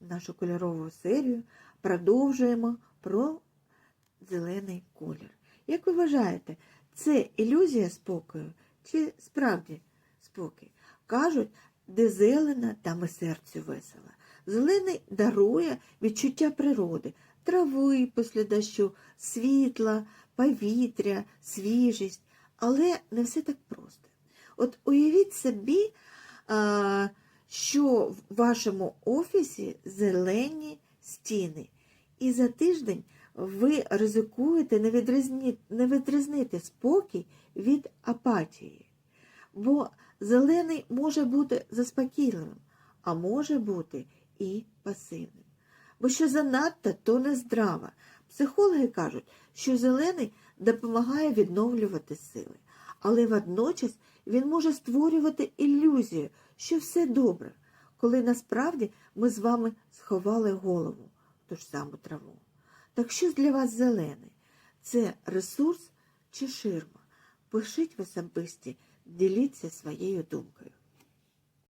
нашу кольорову серію продовжуємо про зелений колір. Як ви вважаєте, це ілюзія спокою чи справді спокій? Кажуть, де зелена, там і серцю весело. Зелений дарує відчуття природи, трави після дощу, світла, повітря, свіжість. Але не все так просто. От уявіть собі, а, що в вашому офісі зелені стіни, і за тиждень ви ризикуєте не, відрізні, не відрізнити спокій від апатії. Бо зелений може бути заспокійливим, а може бути і пасивним. Бо що занадто, то не здраво. Психологи кажуть, що зелений допомагає відновлювати сили, але водночас він може створювати ілюзію, що все добре, коли насправді ми з вами сховали голову ту ж саму траву. Так що для вас зелений? Це ресурс чи ширма? Пишіть в особисті, діліться своєю думкою.